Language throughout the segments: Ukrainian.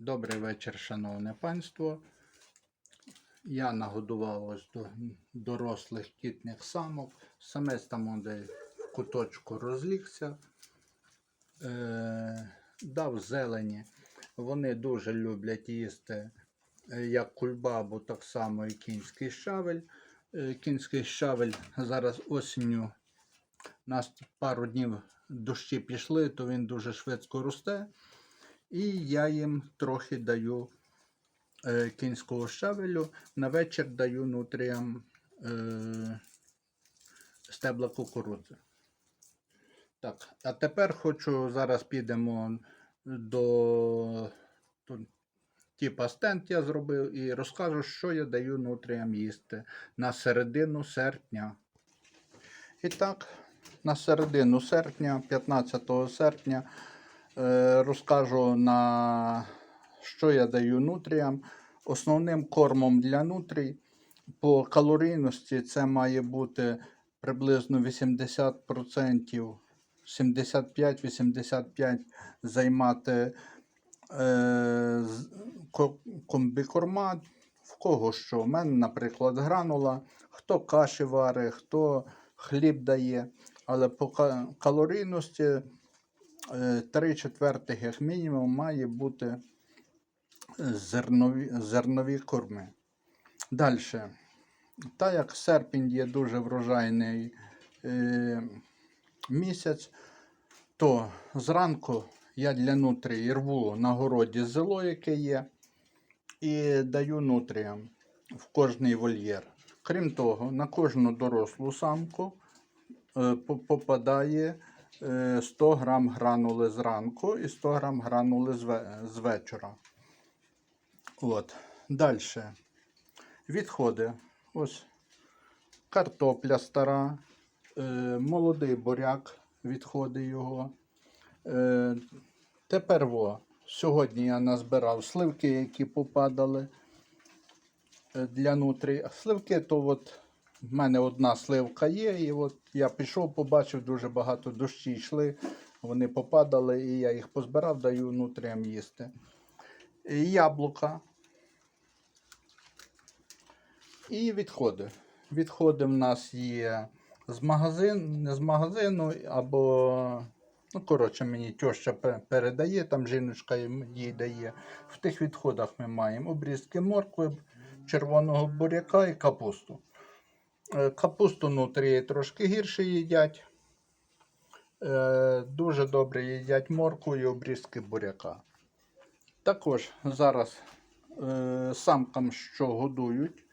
Добрий вечір, шановне панство. Я нагодував ось до дорослих кітних самок. Самець там де в куточку розлігся, е, дав зелені. Вони дуже люблять їсти е, як кульбабу, так само і кінський щавель. Е, Кінський щавель зараз осінню. У нас пару днів дощі пішли, то він дуже швидко росте. І я їм трохи даю е, кінського щавелю. На вечір даю нутріям е, стебла кукурудзи. Так, а тепер хочу, зараз підемо до типа стенд я зробив і розкажу, що я даю нутріям їсти на середину серпня. І так, на середину серпня, 15 серпня, розкажу на що я даю нутріям. Основним кормом для нутрій по калорійності це має бути приблизно 80%, 75-85 займати е, комбікорма. В кого що? У мене, наприклад, гранула, хто каші варить, хто хліб дає. Але по калорійності е, 3 четвертих, як мінімум, має бути зернові, зернові корми. Далі. Так як серпень є дуже врожайний е, місяць, то зранку я для нутрії рву на городі зело, яке є, і даю нутріям в кожний вольєр. Крім того, на кожну дорослу самку е, попадає е, 100 грам гранули зранку і 100 грам гранули з вечора. От. Далі. Відходи. Ось картопля стара, е, молодий буряк, відходи його. Е, тепер во. Сьогодні я назбирав сливки, які попадали е, для нутрі. Сливки, то от в мене одна сливка є, і от я пішов, побачив, дуже багато дощі йшли, вони попадали, і я їх позбирав, даю нутріям їсти. І Яблука. І відходи. Відходи в нас є з магазин, не з магазину, або, ну, коротше, мені пе- передає, там жіночка їй дає. В тих відходах ми маємо обрізки моркви, червоного буряка і капусту. Е, Капусту нутрії трошки гірше їдять. Е, Дуже добре їдять моркву і обрізки буряка. Також зараз е, самкам, що годують,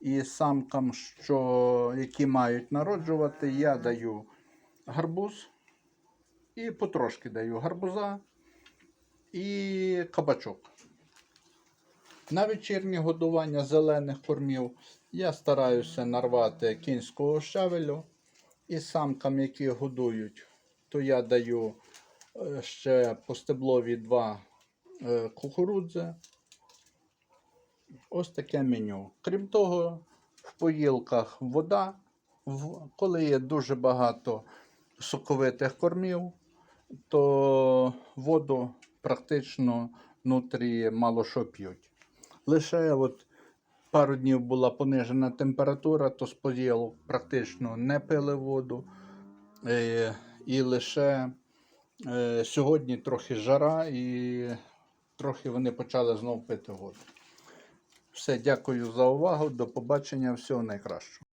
і самкам, що, які мають народжувати, я даю гарбуз і потрошки даю гарбуза і кабачок. На вечірнє годування зелених кормів я стараюся нарвати кінського щавелю. І самкам, які годують, то я даю е, ще по стеблові два е, кукурудзи. Ось таке меню. Крім того, в поїлках вода. Коли є дуже багато соковитих кормів, то воду практично внутрі мало що п'ють. Лише от пару днів була понижена температура, то з поділу практично не пили воду. Е, І лише е, сьогодні трохи жара, і трохи вони почали знову пити воду. Все, дякую за увагу. До побачення. Всього найкращого.